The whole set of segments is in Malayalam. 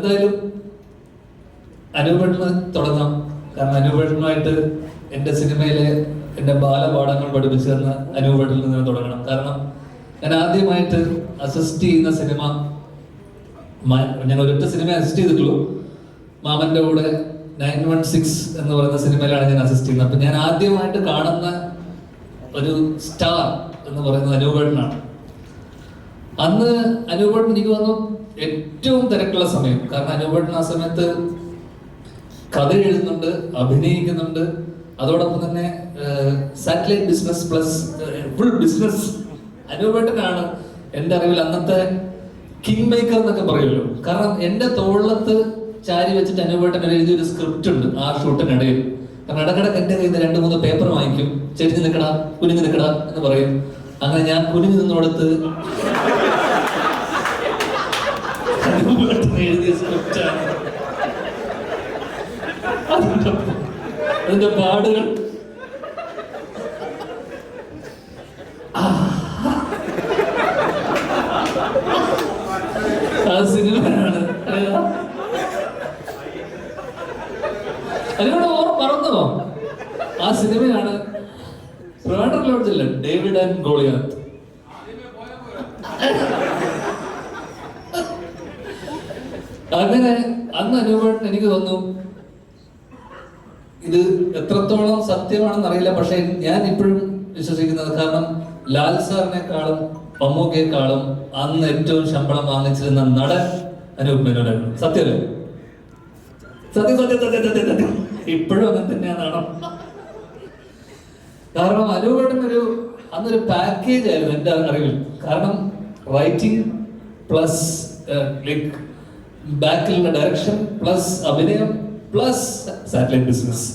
എന്തായാലും അനുപേട്ടന് തുടങ്ങാം. കാരണം അനുപേട്ടനുമായിട്ട് എന്റെ സിനിമയിലെ എന്റെ ബാലപാഠങ്ങൾ പഠിപ്പിച്ചു തന്ന അനുപേട്ടിൽ നിന്ന് തുടങ്ങണം. കാരണം ഞാൻ ആദ്യമായിട്ട് അസിസ്റ്റ് ചെയ്യുന്ന സിനിമ ഞാൻ ഒരൊറ്റ സിനിമ അസിസ്റ്റ് ചെയ്തിട്ടുള്ളൂ. മാമന്റെ കൂടെ നയൻ വൺ സിക്സ് എന്ന് പറയുന്ന സിനിമയിലാണ് ഞാൻ അസിസ്റ്റ് ചെയ്യുന്നത്. അപ്പൊ ഞാൻ ആദ്യമായിട്ട് കാണുന്ന ഒരു സ്റ്റാർ എന്ന് പറയുന്നത് അനൂപേട്ടനാണ് അന്ന് അനൂപേട്ടൻ എനിക്ക് വന്നു ഏറ്റവും തിരക്കുള്ള സമയം. കാരണം അനൂപേട്ടൻ ആ സമയത്ത് കഥ എഴുതുന്നുണ്ട് അഭിനയിക്കുന്നുണ്ട്. അതോടൊപ്പം തന്നെ satellite business plus full business അനുപേട്ടനാണ് എന്റെ അറിവിൽ അന്നത്തെ കിങ് മേക്കർ എന്നൊക്കെ പറയുമല്ലോ. കാരണം എന്റെ തോളത്ത് ചാരി വെച്ചിട്ട് അനുപേട്ടൻ എഴുതിയ ഒരു സ്ക്രിപ്റ്റ് ഉണ്ട് ആ ഷൂട്ടിനിടയിൽ. കാരണം ഇടക്കിടക്ക് എന്റെ കയ്യിൽ നിന്ന് രണ്ട് മൂന്ന് പേപ്പർ വാങ്ങിക്കും. ചെരിഞ്ഞ് നിൽക്കടാ കുനിഞ്ഞ് നിൽക്കടാ എന്ന് പറയും. അങ്ങനെ ഞാൻ കുനിഞ്ഞ് നിന്നോടത്ത് അനുപേട്ടൻ എഴുതിയ സ്ക്രിപ്റ്റാണ് അതിന്റെ അതിന്റെ പാടുകൾ. ആ. സിനിമയാണ്. അതിനോട് ഓർ മറന്നോ? ആ സിനിമയാണ് ട്രിവാൻഡ്രം ലോഡ്ജില്ല ഡേവിഡ് ആൻഡ് ഗോളിയാത്ത്. അങ്ങനെ അന്ന് അനുഭവം എനിക്ക് തോന്നുന്നു ഇത് എത്രത്തോളം സത്യമാണെന്ന് അറിയില്ല പക്ഷെ ഞാൻ ഇപ്പോഴും വിശ്വസിക്കുന്നത് കാരണം ലാൽ സാറിനെക്കാളും മമ്മൂക്കയെക്കാളും അന്ന് ഏറ്റവും ശമ്പളം വാങ്ങിച്ചിരുന്ന നടൻ അനൂപ് മേനോനായിരുന്നു. സത്യമല്ലേ? സത്യം സത്യം സത്യം സത്യം സത്യം ഇപ്പോഴും അങ്ങനെ തന്നെയാണ് കാരണം അനൂപേട്ടൻ ഒരു അന്നൊരു പാക്കേജ് ആയിരുന്നു എന്റെ അറിവിൽ. കാരണം റൈറ്റിംഗ് പ്ലസ് ബാക്കിലുള്ള ഡയറക്ഷൻ പ്ലസ് അഭിനയം പ്ലസ് സാറ്റലൈറ്റ് ബിസിനസ്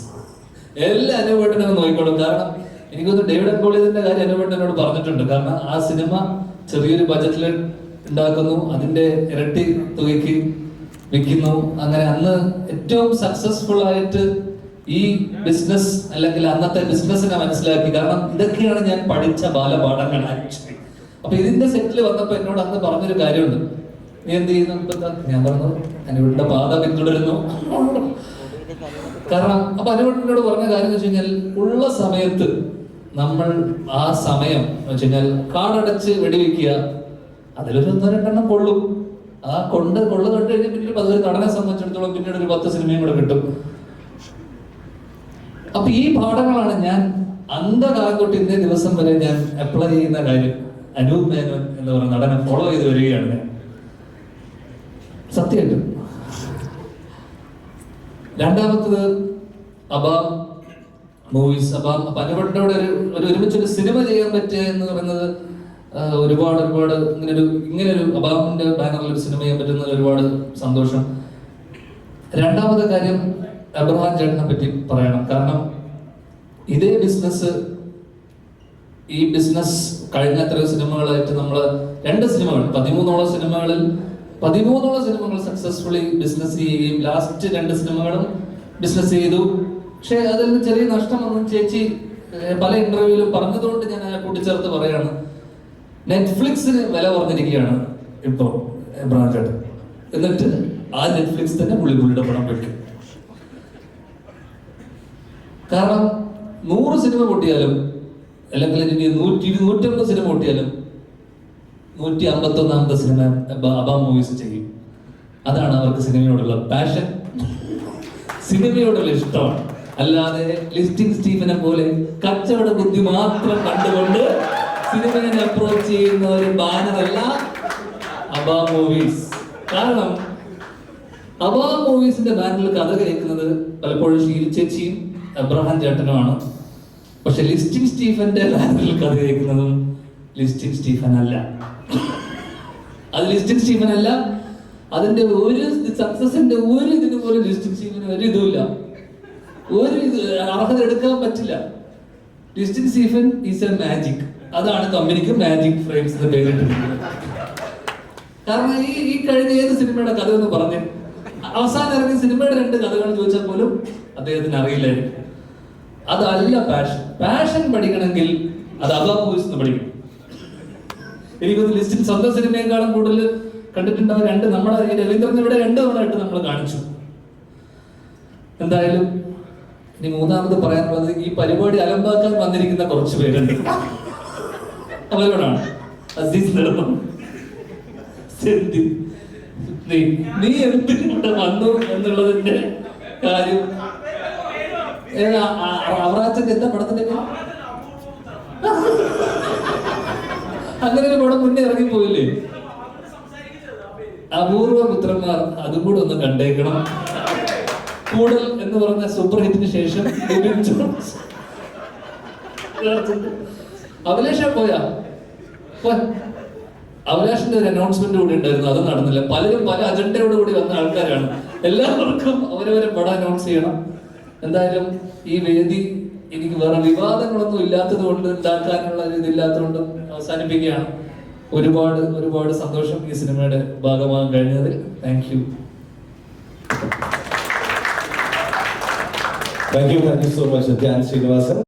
എല്ലാം നിന്ന് നോക്കിക്കോളും. കാരണം എനിക്കൊന്ന് ഡേവിഡ് അൻപോളിയതിന്റെ കാര്യം അനുപേട്ടനോട് പറഞ്ഞിട്ടുണ്ട്. കാരണം ആ സിനിമ ചെറിയൊരു ബജറ്റിൽ ഉണ്ടാക്കുന്നു. അതിന്റെ ഇരട്ടി തുകയ്ക്ക് വിൽക്കുന്നു. അങ്ങനെ അന്ന് ഏറ്റവും സക്സസ്ഫുൾ ആയിട്ട് ഈ ബിസിനസ് അല്ലെങ്കിൽ അന്നത്തെ ബിസിനസ്സിനെ മനസ്സിലാക്കി. കാരണം ഇതൊക്കെയാണ് ഞാൻ പഠിച്ച ബാലപാഠങ്ങൾ ആക്ച്വലി അപ്പൊ ഇതിന്റെ സെറ്റിൽ വന്നപ്പോ എന്നോട് അന്ന് പറഞ്ഞൊരു കാര്യമുണ്ട്. നീ എന്ത് ചെയ്യുന്നു? ഞാൻ പറഞ്ഞു അനുവിന്റെ പാത പിന്തുടരുന്നു. കാരണം അപ്പൊ അനുവിനോട് പറഞ്ഞ കാര്യം എന്ന് വെച്ച് കഴിഞ്ഞാൽ ഉള്ള സമയത്ത് നമ്മൾ ആ സമയം വെച്ച് കഴിഞ്ഞാൽ കാടടച്ച് വെടിവെക്കുക അതിലൊരു ഒന്നോ രണ്ടെണ്ണം കൊള്ളും. ആ കൊണ്ട് കൊള്ളു കണ്ടു കഴിഞ്ഞാൽ പിന്നീട് അതൊരു നടനെ സംബന്ധിച്ചിടത്തോളം പിന്നീട് ഒരു പത്ത് സിനിമയും കൂടെ കിട്ടും. അപ്പൊ ഈ പാഠങ്ങളാണ് ഞാൻ അന്ധകാലം തൊട്ട് ഇന്നേ ദിവസം വരെ ഞാൻ അപ്ലൈ ചെയ്യുന്ന കാര്യം. അനൂപ് മേനോൻ എന്ന് പറയുന്ന നടനെ ഫോളോ ചെയ്ത് വരികയാണ് ഞാൻ. സത്യമായിട്ടും രണ്ടാമത്തത് അബ മൂവീസ് അബ അനുപേട്ടന്റെ ഒരു ഒരു ഒരുമിച്ചൊരു സിനിമ ചെയ്യാൻ പറ്റുക എന്ന് പറയുന്നത് ഒരുപാട് ഒരുപാട് ഇങ്ങനെ ഒരു ഇങ്ങനെ ഒരു അബാമിന്റെ ബാനറിൽ ഒരു സിനിമ ചെയ്യാൻ പറ്റുന്നത് ഒരുപാട് സന്തോഷം. രണ്ടാമത്തെ കാര്യം അബ്രഹാം ചേട്ടനെ പറ്റി പറയണം. കാരണം ഇതേ ബിസിനസ് ഈ ബിസിനസ് കഴിഞ്ഞ എത്രയോ സിനിമകളായിട്ട് നമ്മൾ രണ്ട് സിനിമകൾ പതിമൂന്നോളം സിനിമകളിൽ പതിമൂന്നോളം സിനിമകൾ സക്സസ്ഫുള്ളി ബിസിനസ് ചെയ്യുകയും ലാസ്റ്റ് രണ്ട് സിനിമകളും ബിസിനസ് ചെയ്തു. പക്ഷെ അതിൽ ചെറിയ നഷ്ടം വന്നു. ചേച്ചി പല ഇന്റർവ്യൂവിലും പറഞ്ഞതുകൊണ്ട് ഞാൻ കൂട്ടിച്ചേർത്ത് പറയാണ് നെറ്റ്ഫ്ലിക്സിന് വില കുറഞ്ഞിരിക്കുകയാണ് ഇപ്പോൾ ബ്രാൻഡ് എന്നിട്ട് ആ നെറ്റ്ഫ്ലിക്സ് തന്നെ പുള്ളി പുള്ളിയുടെ പണം വെക്കും. കാരണം നൂറ് സിനിമ പൊട്ടിയാലും അല്ലെങ്കിൽ ഇനി നൂറ്റി നൂറ്റമ്പത് സിനിമ പൊട്ടിയാലും നൂറ്റി അമ്പത്തി ഒന്നാമത്തെ സിനിമ അബ- മൂവീസ് ചെയ്യും. അതാണ് അവർക്ക് സിനിമയോടുള്ള പാഷൻ സിനിമയോടുള്ള ഇഷ്ടമാണ്. അല്ലാതെ ലിസ്റ്റിംഗ് സ്റ്റീഫനെ പോലെ കച്ചവട ബുദ്ധി മാത്രം കണ്ടുകൊണ്ട് സിനിമയെ അപ്രോച്ച് ചെയ്യുന്ന ഒരു ബാനറല്ല അബ മൂവീസ് കാരണം അബ മൂവീസിന്റെ ബാനറിൽ കഥ കേൾക്കുന്നത് പലപ്പോഴും ഷീൽ ചേച്ചിയും അബ്രഹാം ചേട്ടനുമാണ്. പക്ഷെ ലിസ്റ്റിംഗ് സ്റ്റീഫന്റെ ബാനറിൽ കഥ കേൾക്കുന്നതും ലിസ്റ്റിംഗ് സ്റ്റീഫൻ അല്ല അത് ലിസ്റ്റിംഗ് സ്റ്റീഫൻ അല്ല. അതിന്റെ ഒരു സക്സസിന്റെ ഒരു ഇതിന് പോലും ലിസ്റ്റിംഗ് സ്റ്റീഫന് ഒരു ഇതുമില്ല. ഒരു ഇത് അർഹത എടുക്കാൻ പറ്റില്ല. Listin Stephen is a magic അതാണ് കമ്പനിക്ക് മാജിക് ഫ്രെയിംസ് കാരണം ഈ ഈ കഴിഞ്ഞ ഏത് സിനിമയുടെ കഥ എന്ന് പറഞ്ഞ് അവസാനം ഇറങ്ങിയ സിനിമയുടെ രണ്ട് കഥകൾ ചോദിച്ചാൽ പോലും അദ്ദേഹത്തിന് അറിയില്ലായിരുന്നു അതല്ല പാഷൻ പാഷൻ പഠിക്കണമെങ്കിൽ അത് അബാബൂസ് പഠിക്കണം. എനിക്കൊന്ന് ലിസ്റ്റിൽ സ്വന്തം സിനിമയെക്കാളും കൂടുതൽ കണ്ടിട്ടുണ്ടാവും രണ്ട് നമ്മുടെ ഈ രവീന്ദ്രൻ ഇവിടെ രണ്ട് തവണയായിട്ട് നമ്മൾ കാണിച്ചു. എന്തായാലും ഇനി മൂന്നാമത് പറയാനുള്ളത് ഈ പരിപാടി അലമ്പാക്കാൻ വന്നിരിക്കുന്ന കുറച്ച് പേരുണ്ട്. അവരോടാണ്. അസീസ് സെന്തി. നീ നീ വന്നു എന്നുള്ളതിന്റെ കാര്യം. ഏതാ അവറാച്ചന്റെ എന്താ പടത്തിന്റെ? അങ്ങനെ ഒരു പടം മുന്നേ ഇറങ്ങിപ്പോയില്ലേ? അപൂർവ പുത്രന്മാർ അതും കൂടെ ഒന്ന് കണ്ടേക്കണം. കൂടൽ എന്ന് പറഞ്ഞ സൂപ്പർ ഹിറ്റിന് ശേഷം അഭിലാഷ പോയ. അഭിലാഷിന്റെ ഒരു അനൗൺസ്മെന്റ് കൂടി ഉണ്ടായിരുന്നു അത് നടന്നില്ല. പലരും പല അജണ്ടയോട് കൂടി വന്ന ആൾക്കാരാണ്. എല്ലാവർക്കും അവരവരെ പടം അനൗൺസ് ചെയ്യണം. എന്തായാലും ഈ വേദി എനിക്ക് വേറെ വിവാദങ്ങളൊന്നും ഇല്ലാത്തത് കൊണ്ട് ഉണ്ടാക്കാനുള്ള ഇതില്ലാത്തതുകൊണ്ട് അവസാനിപ്പിക്കുകയാണ്. ഒരുപാട് ഒരുപാട് സന്തോഷം ഈ സിനിമയുടെ ഭാഗമാകാൻ കഴിഞ്ഞതിൽ. Thank you thank you thank you so much Sreenivasan